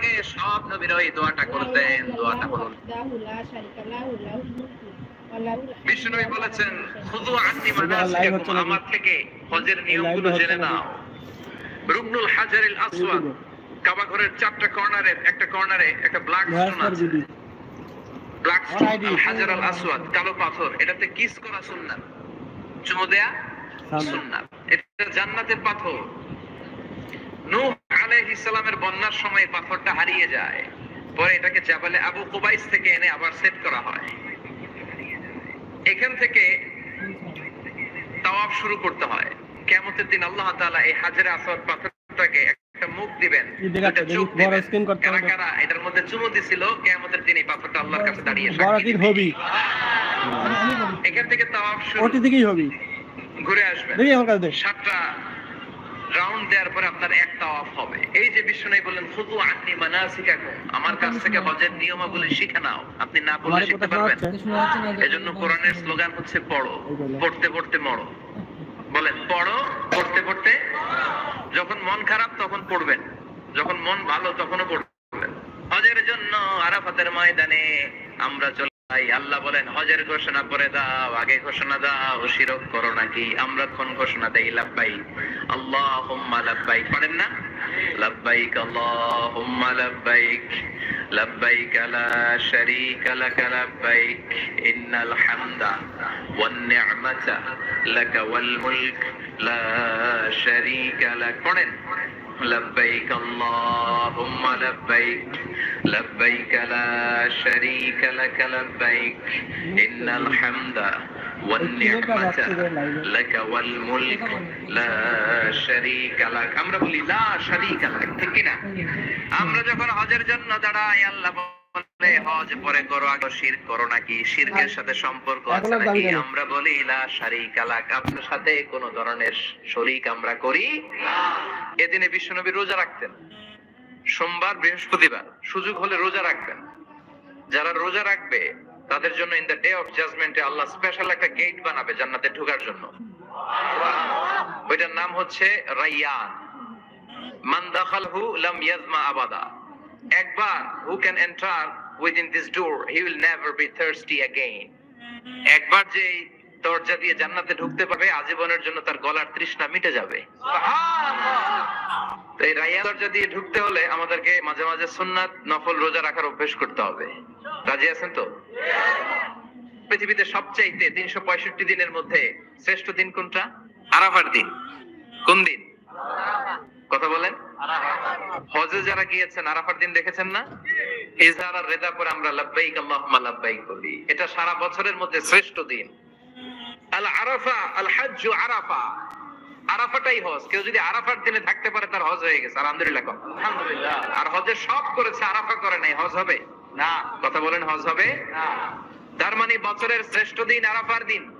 আগে সব নবীরা ওই দোয়াটা করতেন দোয়াটা বিষ্ণুনবী বলেছেন খুদু আন্নি মানাসিকাকুম আমার থেকে হজের নিয়মগুলো জেনে নাও। রুকনুল হাজারিল আসওয়াদ কাবা ঘরের চারটা কর্নারে একটা কর্নারে একটা ব্ল্যাক স্টোন আছে। ব্ল্যাক স্টোন হাজার আল আসওয়াদ কালো পাথর এটাতে কিস করা সুন্নাত। চুমু দেয়া সুন্নাত। এটা জান্নাতের পাথর। নূহ আলাইহিস সালামের বন্যার সময় পাথরটা হারিয়ে যায়। পরে এটাকে জাবালে আবু কুবাইস থেকে এনে আবার সেট করা হয়। এখান থেকে তাওয়াফ শুরু করতে হয়। কিয়ামতের দিন আল্লাহ তাআলা এই হাজারে আসওয়াদ পাথরটাকে একটা মুখ দিবেন এই দেখাচ্ছে, দুইটা চোখ দিবেন। কারা কারা এটার মধ্যে চুমু দিছিল কিয়ামতের দিন এই পাথরটা আল্লাহর কাছে দাঁড়িয়ে সাক্ষী হবি। এখান থেকে তাওয়াফ শুরু ওটি থেকেই হবি। ঘুরে আসবেন। দেখি আমার কাছে সাতটা রাউন্ড দেওয়ার পরে আপনার এক তাওয়াফ হবে। এই যে বিষ্ণু বললেন খুদু আন্নি মানাসিকাকুম। আমার কাছ থেকে হজের নিয়মাবলী শিখে নাও। আপনি না আমার শিখতে পারবেন। এজন্য কোরআনের স্লোগান হচ্ছে পড়ো পড়তে পড়তে মরো। বলেন পড়ো পড়তে পড়তে যখন মন খারাপ তখন পড়বেন। যখন মন ভালো তখনও পড়বেন। হজের জন্য আরাফাতের ময়দানে আমরা চলে তাই আল্লাহ বলেন, হজের ঘোষণা করে দাও, আগে ঘোষণা দাও, শিরক করো নাকি? আমরা কোন ঘোষণা দেই? লাভবাই। আল্লাহ লাভবাই পড়েন না? লাভবাইক আল্লাহ লাভবাইক। লাভবাইক লা শারীকা লাক লাভবাইক। ইন্নাল হামদা ওয়ান নি'মাতা লাকা ওয়াল মুলক। লা শারীকা লাক। পড়েন? لبيك اللهم لبيك لبيك لا شريك لك لبيك إن الحمد والنعمة لك والملك لا شريك لك আমরা বলি লা শারীকা লাক ঠিক কি না আমরা যখন হজের জন্য দাঁড়াই আল্লাহ বলে হজ পরে করো আগে শিরক করো নাকি শিরকের সাথে সম্পর্ক আছে এখন আর দাবি নাকি কেন? আমরা বলি লা শারীকা লাক আপনার সাথে কোনো ধরনের শরীক আমরা করি এদিনে বিশ্বনবী রোজা রাখতেন। সোমবার, বৃহস্পতিবার সুযোগ হলে রোজা রাখবেন। যারা রোজা রাখবে, তাদের জন্য ইন দ্য ডে অফ জাজমেন্টে আল্লাহ স্পেশাল একটা গেট বানাবে জান্নাতে ঢোকার জন্য। ওইটার নাম হচ্ছে রাইয়ান। মান দাখালহু লাম ইয়াজমা আবাদা। একবার who can enter within this door he will never be thirsty again একবার যে দরজা দিয়ে জান্নাতে ঢুকতে পারবে আজীবনের জন্য তার গলার তৃষ্ণা মিটে যাবে। এই রাইয়া দরজা দিয়ে ঢুকতে হলে আমাদেরকে মাঝে মাঝে সুন্নাত নফল রোজা রাখার অভ্যেস করতে হবে। রাজি আছেন তো? পৃথিবীতে সবচাইতে তিনশো পঁয়ষট্টি দিনের মধ্যে শ্রেষ্ঠ দিন কোনটা? আরাফার দিন। কোন দিন? কথা বলেন। হজে যারা গিয়েছেন আরাফার দিন দেখেছেন না? ইজহার আর রেদা করে আমরা লাব্বাইক আল্লাহুম্মা লাব্বাইক বলি। এটা সারা বছরের মধ্যে শ্রেষ্ঠ দিন। আরাফা আল হাজ্জু আরাফা। আরাফাটাই হজ। কেউ যদি আরাফার দিনে থাকতে পারে তার হজ হয়ে গেছে। আলহামদুলিল্লাহ আলহামদুলিল্লাহ। আর হজের সব করেছে আরাফা করে নাই। হজ হবে? না। কথা বলেন হজ হবে? না। তার মানে বছরের শ্রেষ্ঠ দিন আরাফার দিন।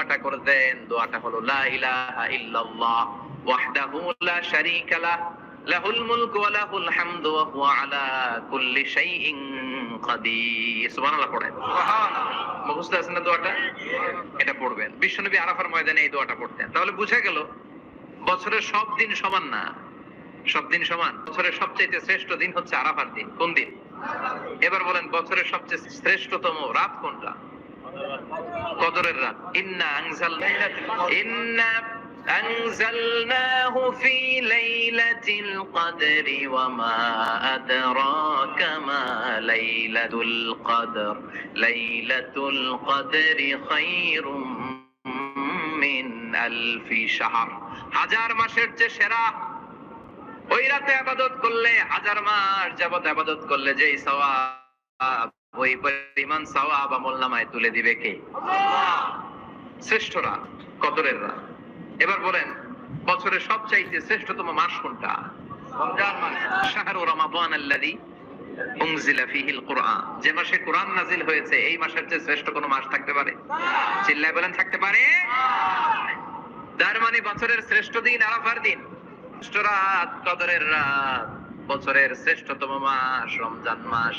দোয়াটা করতেন দোয়াটা হলো লা ইলাহা ইল্লাল্লাহ ওয়াহদাহু লা শারীকা লাহ লাহুল মুলকু ওয়া লাহুল হামদু ওয়া হুয়া আলা কুল্লি শাইইন কাদির। সুবহানাল্লাহ পড়েন। সুবহানাল্লাহ। মুখস্থ আছে না দোয়াটা? এটা পড়বেন। বিশ্বনবী আরাফার ময়দানে এই দোয়াটা পড়তেন। তাহলে বুঝা গেল বছরের সব দিন সমান না? সব দিন সমান? বছরের সবচেয়ে শ্রেষ্ঠ দিন হচ্ছে আরাফার দিন। কোন দিন? এবার বলেন বছরের সবচেয়ে শ্রেষ্ঠতম রাত কোনটা? কদরের রাত ইন্না আনজাল ইন্না أنزلناه في ليلة القدر وما أدراك ما ليلة القدر ليلة القدر خير من ألف شهر হাজার মাসের চেয়ে সেরা ওই রাতে আবাদত করলে হাজার মাস যাবত আবাদত করলে যেই সওয়াব ওই পরিমাণ সওয়াব আমল নামায় তুলে দিবে কে? শ্রেষ্ঠ রাত কদরের রাত। এবার বলেন বছরের সবচাইতে শ্রেষ্ঠতম মাস কোনটা? যে মাসে কোরআন নাজিল হয়েছে, এই মাসের চেয়ে শ্রেষ্ঠ কোনো মাস থাকতে পারে? চিল্লায় বলেন, থাকতে পারে। তার মানে বছরের শ্রেষ্ঠ দিন আরাফার দিন। শ্রেষ্ঠ রাত, কদরের রাত। বছরের শ্রেষ্ঠতম মাস রমজান মাস।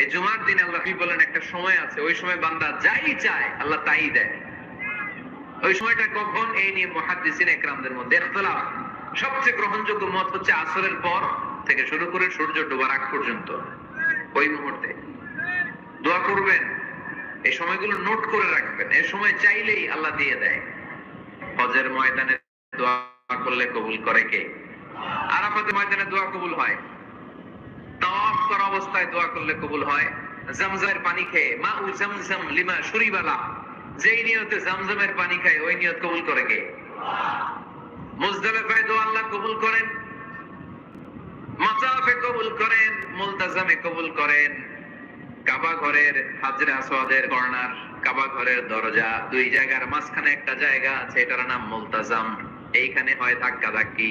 এই জুমার দিন আল্লাহ কি বলেন, একটা সময় আছে, ওই সময় বান্দা যাই চায়, আল্লাহ তাই দেয়। ওই সময়টা কখন? এই নিয়ে মহাদ্দিসিন একরামদের মধ্যে ইখতিলাফ। সবচেয়ে গ্রহণযোগ্য মত হচ্ছে আসরের পর থেকে শুরু করে সূর্য ডোবার আগ পর্যন্ত, ওই মুহূর্তে। দোয়া করবেন, এই সময়গুলো নোট করে রাখবেন, এই সময় চাইলেই আল্লাহ দিয়ে দেয়। হজের ময়দানে দোয়া করলে কবুল করে কে? আরাফাতের ময়দানে দোয়া কবুল হয়। করা অবস্থায় দোয়া করলে কবুল হয়। জামজামের পানি খেয়ে, মা উ জামজাম লিমা শুরিবালা, যেই নিয়তে জামজামের পানি খায়, ওই নিয়ত কবুল করে কে? মুজদালিফায় দোয়া আল্লাহ কবুল করেন। মাতাফে কবুল করেন, মুলতাজামে কবুল করেন। কাবা ঘরের হাজরে আসওয়াদের কর্নার, কাবা ঘরের দরজা, দুই জায়গার মাঝখানে একটা জায়গা আছে, এটার নাম মুলতাজাম। এইখানে হয় ধাক্কা ধাক্কি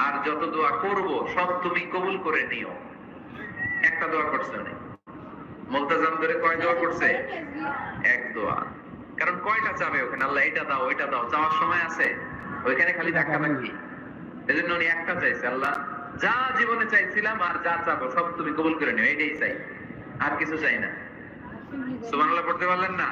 আর যত দোয়া করব সব তুমি কবুল করে নিও। একটা দোয়া করছে উনি। মুলতাজাম ধরে কয় দোয়া করছে? এক দোয়া। কারণ কয়টা চাবে ওখানে? আল্লাহ এটা দাও ওইটা দাও চাওয়ার সময় আছে। ওইখানে খালি ধাক্কা ধাক্কি এজন্য উনি একটা চাইছে আল্লাহ যা জীবনে চাইছিলাম আর যা চাবো সব তুমি কবুল করে নিও। এটাই চাই। আর কিছু চাই না। সুবহানাল্লাহ পড়তে পারলেন না?